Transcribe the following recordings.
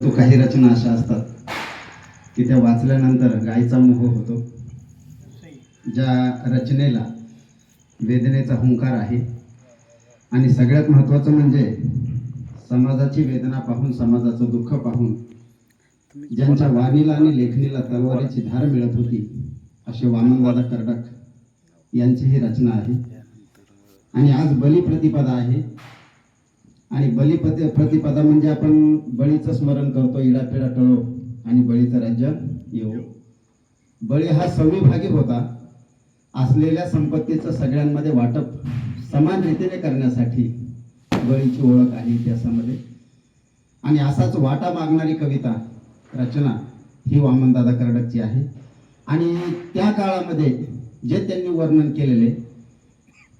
तो काही रचना अशा असतात की त्या वाचल्यानंतर गायचा मोह होतो. ज्या रचनेला वेदनेचा हुंकार आहे. आणि सगळ्यात महत्त्वाचं म्हणजे समाजाची वेदना पाहून समाजाचं दुःख पाहून ज्यांच्या वाणीला आणि लेखणीला तलवारीची धार मिळत होती असे वामनदादा कर्डक यांची ही रचना आहे. आणि आज बलिप्रतिपदा आहे. आणि बलिपद प्रतिपदा म्हणजे आपण बळीचं स्मरण करतो इडापिडा टळो आणि बळीचं राज्य येऊ बळी हा संविभागी होता. असलेल्या संपत्तीचं सगळ्यांमध्ये वाटप समान रीतीने करण्यासाठी बळीची ओळख आहे इतिहासामध्ये. आणि असाच वाटा मागणारी कविता रचना ही वामनदादा कर्डकची आहे. आणि त्या काळामध्ये जे त्यांनी वर्णन केलेले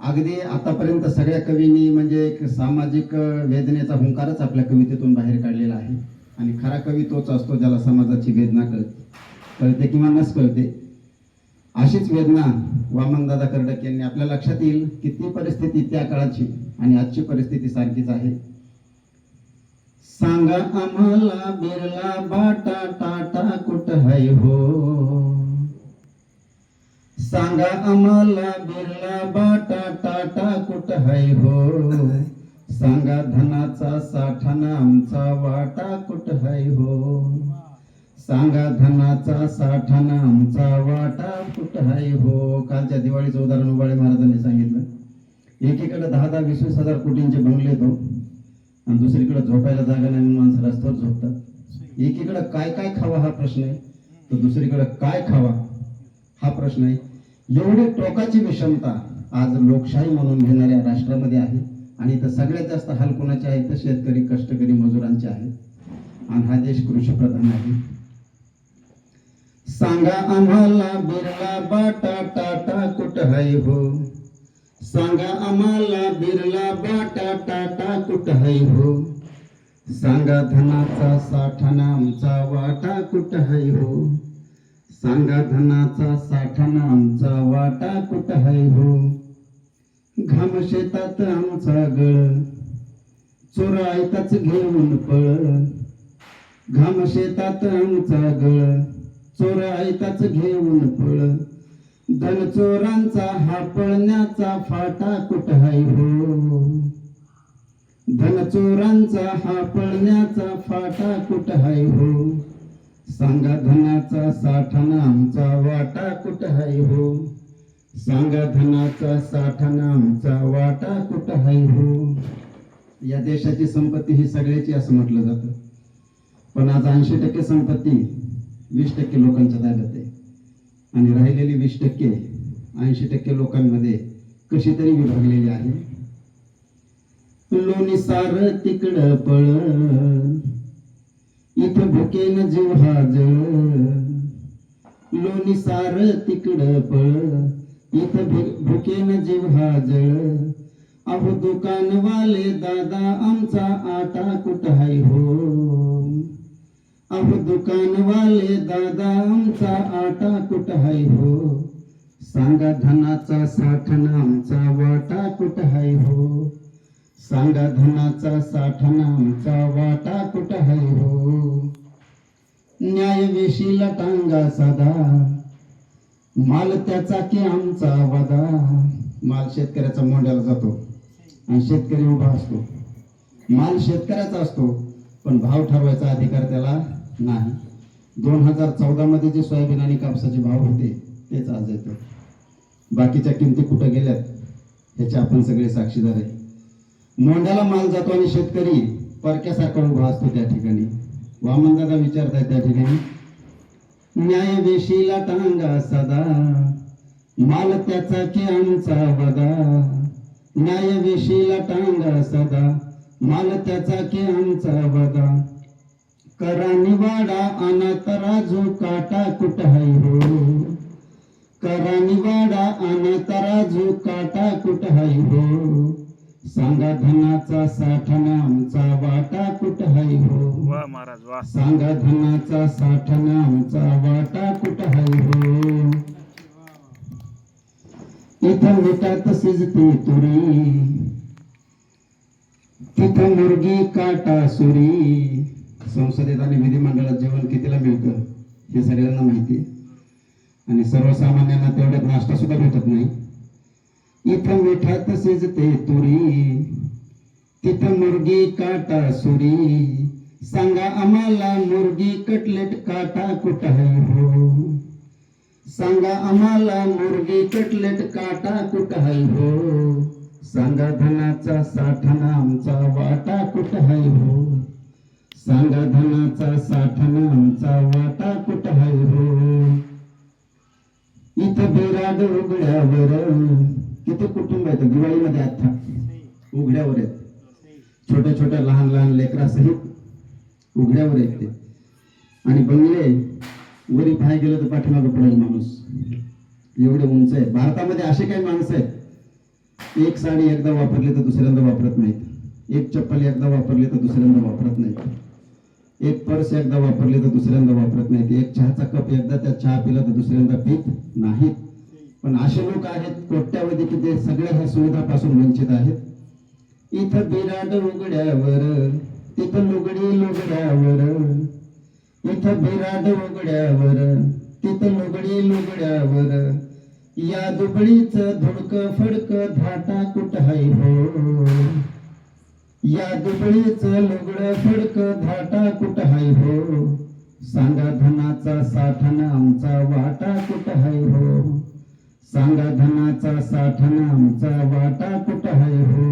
अगदी आतापर्यंत सगळ्या कवींनी म्हणजे एक सामाजिक वेदनेचा हुंकारच आपल्या कवितेतून बाहेर काढलेला आहे. आणि खरा कवी तोच असतो ज्याला समाजाची वेदना कळते. कळते किंवा नस कळते. अशीच वेदना वामनदादा कर्डक यांनी आपल्या लक्षात येईल की ती परिस्थिती त्या काळाची आणि आजची परिस्थिती सारखीच आहे. सांगा आम्हाला बिरला बाटा टाटा कुठ है हो? सांगा आम्हाला बिर्ला बाटा टाटा कुठ है हो? सांगा धनाचा साठाना आमचा वाटा कुठ है हो? सांगा धनाचा साठाना आमचा वाटा कुठ है हो? कालच्या दिवाळीचं उदाहरण उबाळे महाराजांनी सांगितलं. एकीकडे दहा दहा वीस वीस हजार कोटींचे बंगले तो आणि दुसरीकडे झोपायला जागा नाही म्हणून माणसं रस्त्यावर झोपतात. एकीकडे काय काय खावा हा प्रश्न आहे तर दुसरीकडे काय खावा हा प्रश्न आहे. एवढी टोकाची विषमता आज लोकशाही म्हणून घेणाऱ्या राष्ट्रामध्ये आहे. आणि इथं सगळ्यात जास्त हाल कोणाचे आहेत? तर शेतकरी कष्टकरी मजुरांचे आहेत. आणि हा देश कृषीप्रधान आहे. सांगा आम्हाला बिरला बाटा टाटा कुठ है हो? सांगा आम्हाला बिरला बाटा टाटा कुठ है हो? सांगा धनाचा साठा आमचा वाटा कुठ है हो? सांगा धनाचा साठाना आमचा वाटा कुठ हाय हो? घाम शेतात आमचा गळ चोरायताच घेऊन पळ. घाम शेतात आमचा गळ चोरायताच घेऊन पळ. धन चोरांचा हा पळण्याचा फाटा कुठ हाय हो? धन चोरांचा हा पळण्याचा फाटा कुठ हाय हो? सांगा धनाचा साठा आमचा वाटा कुठ हाय हो? सांगा धनाचा साठा आमचा वाटा कुठ हाय हो? या देशाची संपत्ती ही सगळ्याची असं म्हटलं जातं. पण आज ऐंशी टक्के संपत्ती वीस टक्के लोकांच्या ताब्यात आहे. आणि राहिलेली वीस टक्के ऐंशी टक्के लोकांमध्ये कशी तरी विभागलेली आहे. लोणी सार तिकडं पळ इथं भुकेन जीव हा जळ लोणी सार तिकडं पळ. इथं भुकेन जीव हा जळ अहो दुकानवाले दादा आमचा आटा कुठ हाय हो? अहो दुकानवाले दादा आमचा आटा कुठ हाय हो? सांगा धनाचा साठण आमचा वाटा कुठ हाय हो? सांगा धनाचा साठण आमचा वाटा कुठ है हो? न्याय वेशीला टांगा साधा माल त्याचा की आमचा वादा. माल शेतकऱ्याचा मोंड्याला जातो आणि शेतकरी उभा असतो. माल शेतकऱ्याचा असतो पण भाव ठरवायचा अधिकार त्याला नाही. दोन हजार चौदा मध्ये जे सोयाबीन आणि कापसाचे भाव होते तेच आज येतो. बाकीच्या किमती कुठं गेल्यात ह्याचे आपण सगळे साक्षीदार आहे मोंड्याला माल जातो आणि शेतकरी परक्यासारखा उभा असतो त्या ठिकाणी. वामनदादा विचारताय त्या ठिकाणी न्याय वेशीला टांगा सदा माल त्याचा की आमचा वदा? न्याय वेशीला टांगा सदा माल त्याचा की आमचा वदा? करानी वाडा अनाथ राजू काटा कुठ हो? करानी वाडा अनाथ राजू काटा कुठ हो? सांगा धनाचा साठा आमचा वाटा कुठ है? हो वा महाराज वा. सांगा धनाचा साठा आमचा वाटा कुठ है? हो इथं मिठात शिजते तुरी तिथं मुर्गी काटा सुरी. संसदेत आणि विधिमंडळात जेवण कितीला मिळतं हे सगळ्यांना माहिती आणि सर्वसामान्यांना तेवढ्यात नाश्ता सुद्धा भेटत नाही. इथं मिठात शिजते तुरी. तिथं मुर्गी काटा सुरी. सांगा आम्हाला मुर्गी कटलेट काटा कुठं हो? सांगा आम्हाला मुर्गी कटलेट काटा कुठं हो? सांगा धनाचा साठणा आमचा वाटा कुठं हो? सांगा धनाचा साठणा आमचा वाटा कुठं हो? इथं बेराड उघड्यावर किती कुटुंब आहेत दिवाळीमध्ये आता उघड्यावर आहेत. छोट्या छोट्या लहान लहान लेकरासहित उघड्यावर आहेत ते. आणि बंगले वरी पाहाय गेलं तर पाठीमागं पडेल माणूस. एवढे उंच आहे भारतामध्ये असे काही माणसं आहेत एक साडी एकदा वापरली तर दुसऱ्यांदा वापरत नाहीत. एक चप्पल एकदा वापरली तर दुसऱ्यांदा वापरत नाहीत. एक पर्स एकदा वापरली तर दुसऱ्यांदा वापरत नाहीत. एक चहाचा कप एकदा त्या चहा पिला तर दुसऱ्यांदा पित नाहीत. पण असे लोक आहेत कोट्यावधी की ते सगळ्या ह्या सुविधापासून वंचित आहेत. इथं बिराड उघड्यावर तिथं लुगडी लुगड्यावर. इथं बिराड उघड्यावर तिथं लुगडी लुगड्यावर. या दुबळीच धुडक फडक धाटा कुठ हाय हो? या दुबळीच लुगड फडक धाटा कुठ हाय हो? सांगा धनाचा साठणा आमचा वाटा कुठ हाय हो? सांगा धनाचा साठणा आमचा वाटा कुठं हाय हो?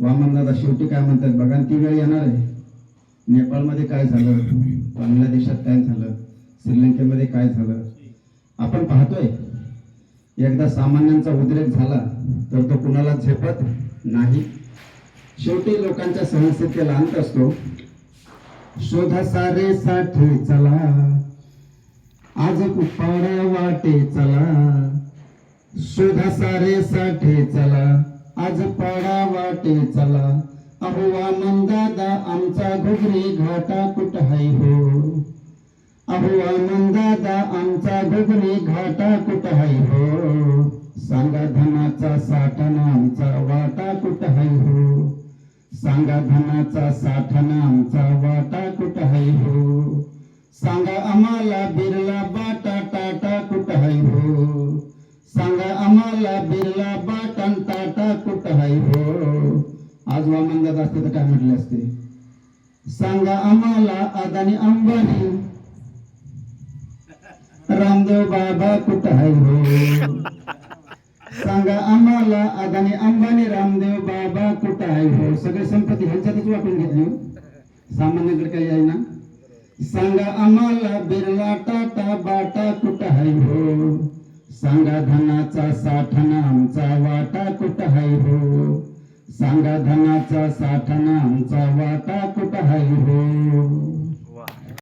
वामनदादा शेवटी काय म्हणतात बघा ती वेळ येणार आहे? नेपाळमध्ये काय झालं? बांगलादेशात काय झालं? श्रीलंकेमध्ये काय झालं? आपण पाहतोय. एकदा सामान्यांचा उद्रेक झाला तर तो कुणाला झेपत नाही. शेवटी लोकांच्या सहनस्थितीला अंत असतो. शोधा सारे साठी चला. आज कुपाड्या वाटे चला. शोधा सारे साठे चला. आज पाडा वाटे चला. अहो वामन दा आमचा घुगरी घाटा कुठ हाय हो? अहो वामन दा आमचा घुगरी घाटा कुठ हाय हो? सांगा धनाचा साठणा आमचा वाटा कुठ हाय हो? सांगा धनाचा साठणा आमचा वाटा कुठ हाय हो? सांगा आम्हाला बिरला सांगा आम्हाला बिरला बाटन टाटा कुठ हाय हो? आज वामनदादा असते तर काय म्हटले असते? सांगा आम्हाला अदानी अंबानी रामदेव बाबा कुठ हाय हो? सांगा आम्हाला अदानी अंबानी रामदेव बाबा कुठ हाय हो? सगळी संपत्ती ह्यांच्यातच वाटून घेतली हो. सामान्यकडे काही आहे ना? सांगा आम्हाला बिर्ला टाटा बाटा कुठ हाय हो? सांगा धनाचा साठणा आमचा वाटा कुठ हाय हो? सांगा धनाचा साठणा आमचा वाटा कुठ हाय हो?